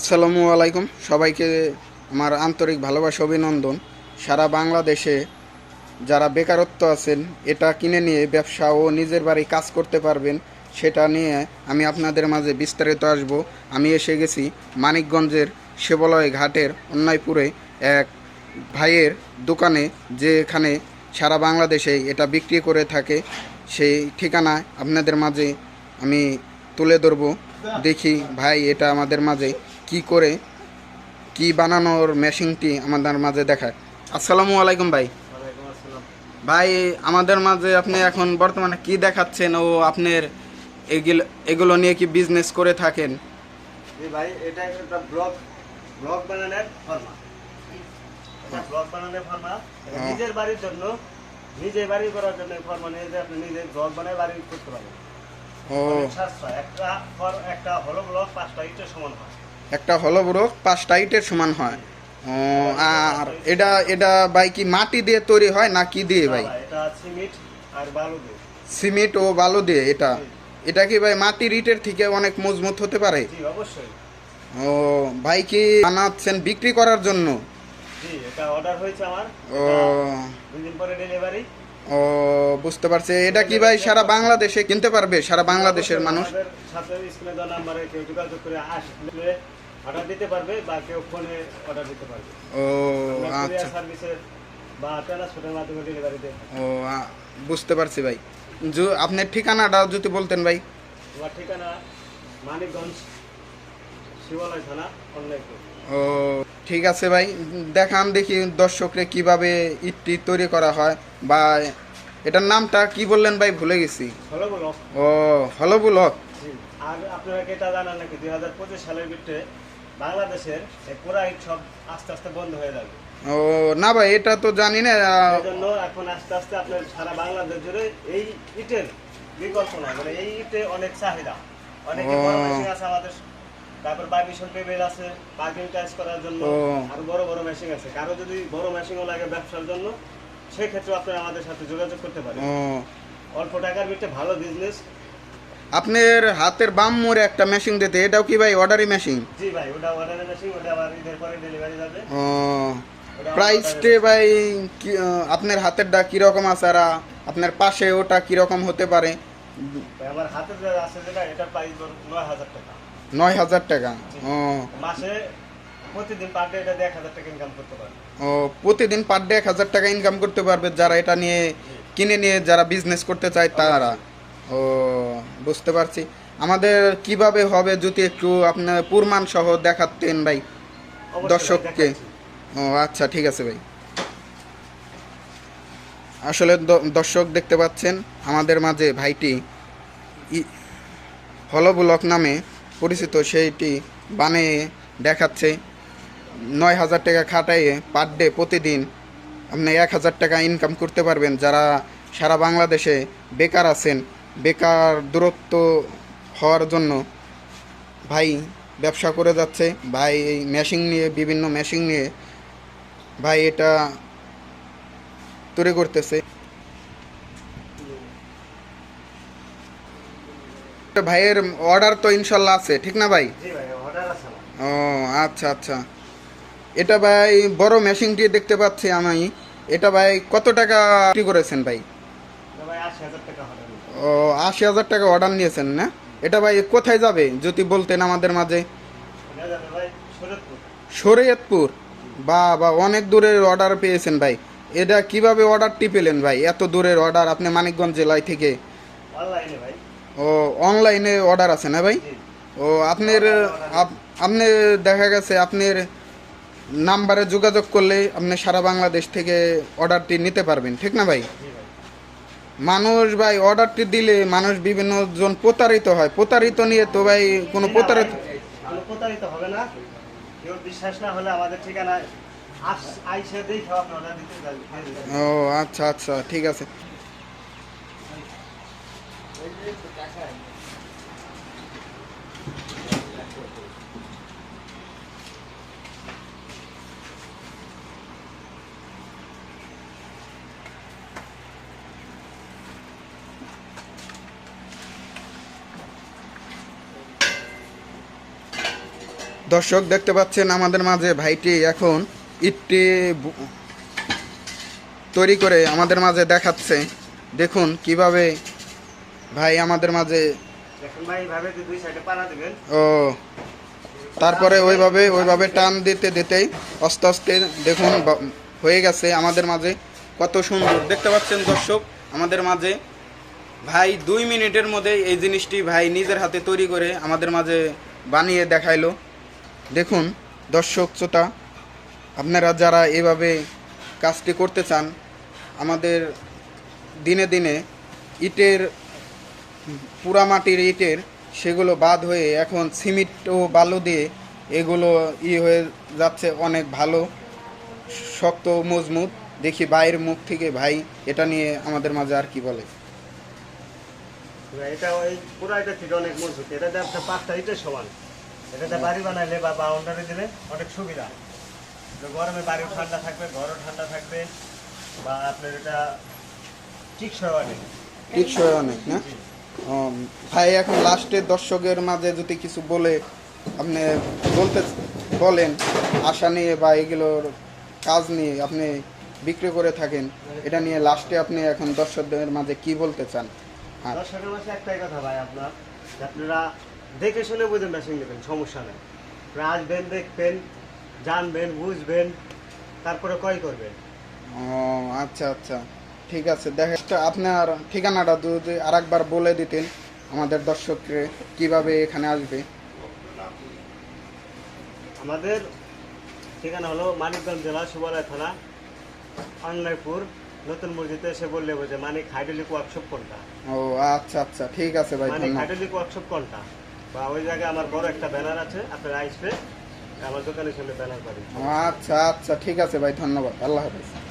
আসসালামু আলাইকুম। সবাইকে আমার আন্তরিক ভালোবাসা, অভিনন্দন। সারা বাংলাদেশে যারা বেকারত্ব আছেন, এটা কিনে নিয়ে ব্যবসা ও নিজের বাড়ি কাজ করতে পারবেন, সেটা নিয়ে আমি আপনাদের মাঝে বিস্তারিত আসব। আমি এসে গেছি মানিকগঞ্জের সেবলয় ঘাটের অন্যায়পুরে এক ভাইয়ের দোকানে, যেখানে সারা বাংলাদেশে এটা বিক্রি করে থাকে। সেই ঠিকানায় আপনাদের মাঝে আমি তুলে ধরবো। দেখি ভাই, এটা আমাদের মাঝে কি করে কি বানানোর মেশিনটি আমাদের মাঝে দেখায়। আসসালামু আলাইকুম ভাই। ভাই আমাদের মাঝে আপনি এখন বর্তমানে কি দেখাচ্ছেন ও আপনার এগুলো এগুলো নিয়ে কি বিজনেস করে থাকেন? ভাই এটা একটা ব্লগ ব্লগ বানানোর ফর্মা এটা ব্লগ বানানোর ফর্মা হ্যাঁ। নিজের বাড়ির জন্য নিজে বাড়ি করার জন্য ফর্মা নিয়ে যে আপনি নিজে ব্লগ বানায় বাড়ি করতে পারবেন। ও। সাশ্রয় একটা ফর- একটা হলো ব্লগ পাঁচটা ইটের সমান হয়। একটা হলো বড় পাঁচটা ইটের সমান হয়। ও আর এটা এটা ভাই কি মাটি দিয়ে তৈরি হয় না কি দিয়ে ভাই? সিমেন্ট ও বালু দিয়ে এটা। এটা কি ভাই মাটির ইটের থেকে অনেক মজবুত হতে পারে? ও ভাই কি বানাচ্ছেন বিক্রি করার জন্য? জি এটা অর্ডার হয়েছে আমার। ও। ও বুঝতে পারছি। এটা কি ভাই সারা বাংলাদেশে কিনতে পারবে? সারা বাংলাদেশের মানুষ? অর্ডার দিতে পারবে বা কেউ ফোনে অর্ডার দিতে পারবে। ও আচ্ছা। সার্ভিসের বা ট্রান্সপোর্টের মাধ্যমে ডেলিভারি ও বুঝতে পারছি ভাই। জু আপনার ঠিকানাটা যদি বলতেন ভাই। আমার ঠিকানা মানিকগঞ্জ শিবালয় থানা ও ঠিক আছে ভাই। দেখান দেখি দর্শকরে কীভাবে ইটটি তৈরি করা হয় বা এটার নামটা কি বললেন ভাই? ভুলে গেছি। ও হলো ব্লক আর আপনারা কি এটা জানান নাকি? দুই হাজার পঁচিশ সালের ভিতরে বাংলাদেশের এই পুরা ইট সব আস্তে আস্তে বন্ধ হয়ে যাবে। ও না ভাই এটা তো জানি না জন্য এখন আস্তে আস্তে আপনার সারা বাংলাদেশ জুড়ে এই ইটের বিকল্প নাই। মানে এই ইটে অনেক চাহিদা। অনেক আছে আমাদের। তারপর বার্মিশন টেবিল আছে পার্কিং টাইস করার জন্য। আর বড় বড় মেশিন আছে। কারও যদি বড় মেশিনও লাগে ব্যবসার জন্য সেই ক্ষেত্রে আপনারা আমাদের সাথে যোগাযোগ করতে পারেন। অল্প টাকার ভিতরে ভালো বিজনেস আপনার হাতের বাম মোড়ে একটা মেশিন দিতে এটাও কি ভাই অর্ডারি মেশিন জি ভাই ওটা অর্ডারের মেশিন ওটা আবার ঈদের পরে ডেলিভারি যাবে। ও প্রাইসটে ভাই কি আপনার হাতেরটা কীরকম আছে আর আপনার পাশে ওটা কীরকম হতে পারে? আমার হাতে যে আছে যেটা এটার প্রাইস নয় হাজার টাকা। নয় হাজার টাকা ও। মাসে প্রতিদিন পার ডে এটা দিয়ে এক হাজার টাকা ইনকাম করতে পারে ও প্রতিদিন পার ডে এক হাজার টাকা ইনকাম করতে পারবে যারা এটা নিয়ে কিনে নিয়ে যারা বিজনেস করতে চায় তারা। ও বুঝতে পারছি। আমাদের কীভাবে হবে যদি একটু আপনার পুরমান সহ দেখাতেন ভাই দর্শককে। ও আচ্ছা ঠিক আছে ভাই। আসলে দর্শক দেখতে পাচ্ছেন আমাদের মাঝে ভাইটি ই- হলো ব্লক নামে পরিচিত সেইটি বানিয়ে দেখাচ্ছে। নয় হাজার টাকা খাটাইয়ে পার ডে প্রতিদিন আপনি এক হাজার টাকা ইনকাম করতে পারবেন। যারা সারা বাংলাদেশে বেকার আছেন বেকার দূরত্ব হওয়ার জন্য ভাই ব্যবসা করে যাচ্ছে। ভাই এই মেশিন নিয়ে বিভিন্ন মেশিন নিয়ে ভাই এটা তৈরি করতেছে। ভাইয়ের অর্ডার তো ইনশাল্লাহ আছে ঠিক না ভাই? ও আচ্ছা আচ্ছা। এটা ভাই বড় মেশিনটি দেখতে পাচ্ছি আমি। এটা ভাই কত টাকা বিক্রি করেছেন ভাই? ও আশি হাজার টাকা অর্ডার নিয়েছেন না? এটা ভাই কোথায় যাবে? যদি বলতেন আমাদের মাঝে। শরীয়তপুর। বা বা অনেক দূরের অর্ডার পেয়েছেন ভাই। এটা কীভাবে অর্ডারটি পেলেন ভাই? এত দূরের অর্ডার আপনি মানিকগঞ্জ জেলায় থেকে? ও অনলাইনে অর্ডার আছে না ভাই? ও আপনার আপ- আপনি দেখা গেছে আপনার নাম্বারে যোগাযোগ করলে আপনি সারা বাংলাদেশ থেকে অর্ডারটি নিতে পারবেন ঠিক না ভাই। মানুষ ভাই অর্ডারটি দিলে মানুষ বিভিন্ন জন প্রতারিত হয়। প্রতারিত নিয়ে তো ভাই কোনো প্রতারিত প্রতারিত হবে না। কেউ বিশ্বাস না হলে আমাদের ঠিকানায় ও আচ্ছা আচ্ছা ঠিক আছে। দর্শক দেখতে পাচ্ছেন আমাদের মাঝে ভাইটি এখন ইটটি তৈরি করে আমাদের মাঝে দেখাচ্ছে। দেখুন কীভাবে ভাই আমাদের মাঝে ও তারপরে ওইভাবে ওইভাবে টান দিতে দিতেই আস্তে আস্তে দেখুন হয়ে গেছে আমাদের মাঝে। কত সুন্দর। দেখতে পাচ্ছেন দর্শক আমাদের মাঝে ভাই দুই মিনিটের মধ্যে এই জিনিসটি ভাই নিজের হাতে তৈরি করে আমাদের মাঝে বানিয়ে দেখাইলো। দেখুন, দর্শক, শ্রোতা, আপনারা যারা এভাবে কাজটি করতে চান, আমাদের দিনে দিনে ইটের, পুরা ইটের সেগুলো বাদ হয়ে এখন সিমেন্ট ও বালু দিয়ে এগুলো ই হয়ে যাচ্ছে অনেক ভালো, শক্ত মজবুত। দেখি ভাইয়ের মুখ থেকে, ভাই, এটা নিয়ে আমাদের মাঝে আর কি বলে? এটা ওই পুরো এটা থেকে অনেক মজবুত। এটা পাঁচটা ইটের সমান। এটাতে বাড়ি বানাইলে বা বাউন্ডারি দিলে অনেক সুবিধা। গরমে বাড়িও ঠান্ডা থাকবে ঘরও ঠান্ডা থাকবে বা আপনার এটা টিকসই অনেক। টিকসই অনেক না? ভাই এখন লাস্টের দর্শকের মাঝে যদি কিছু বলে আপনি বলতে বলেন আশা নিয়ে বা এগুলোর কাজ নিয়ে আপনি বিক্রি করে থাকেন এটা নিয়ে লাস্টে আপনি এখন দর্শকদের মাঝে কি বলতে চান? আর দর্শকের মাসে একটাই কথা ভাই আপনার আপনারা দেখে শুনে বুঝেন মেশিন নেবেন সমস্যা নেই। আসবেন দেখবেন জানবেন বুঝবেন তারপরে ক্রয় করবেন। ও আচ্ছা আচ্ছা। ঠিক আছে দেখা আপনার ঠিকানাটা যদি আরেকবার বলে দিতেন আমাদের দর্শককে কীভাবে এখানে আসবে। আমাদের ঠিকানা হলো মানিকগঞ্জ জেলা সুবলা থানা অন্যায়পুর নতুন মসজিদে এসে বললে বোঝে মানিক হাইড্রোলিক ওয়ার্কশপ কোনটা? ও আচ্ছা আচ্ছা। ঠিক আছে ভাই মানিক হাইড্রোলিক ওয়ার্কশপ কোনটা? বা ওই জায়গায় আমার বড় একটা ব্যানার আছে, আপনারা আসবে। আমার দোকানের সামনে ব্যানার পাবেন। আচ্ছা আচ্ছা ঠিক আছে ভাই, ধন্যবাদ। আল্লাহ হাফিজ।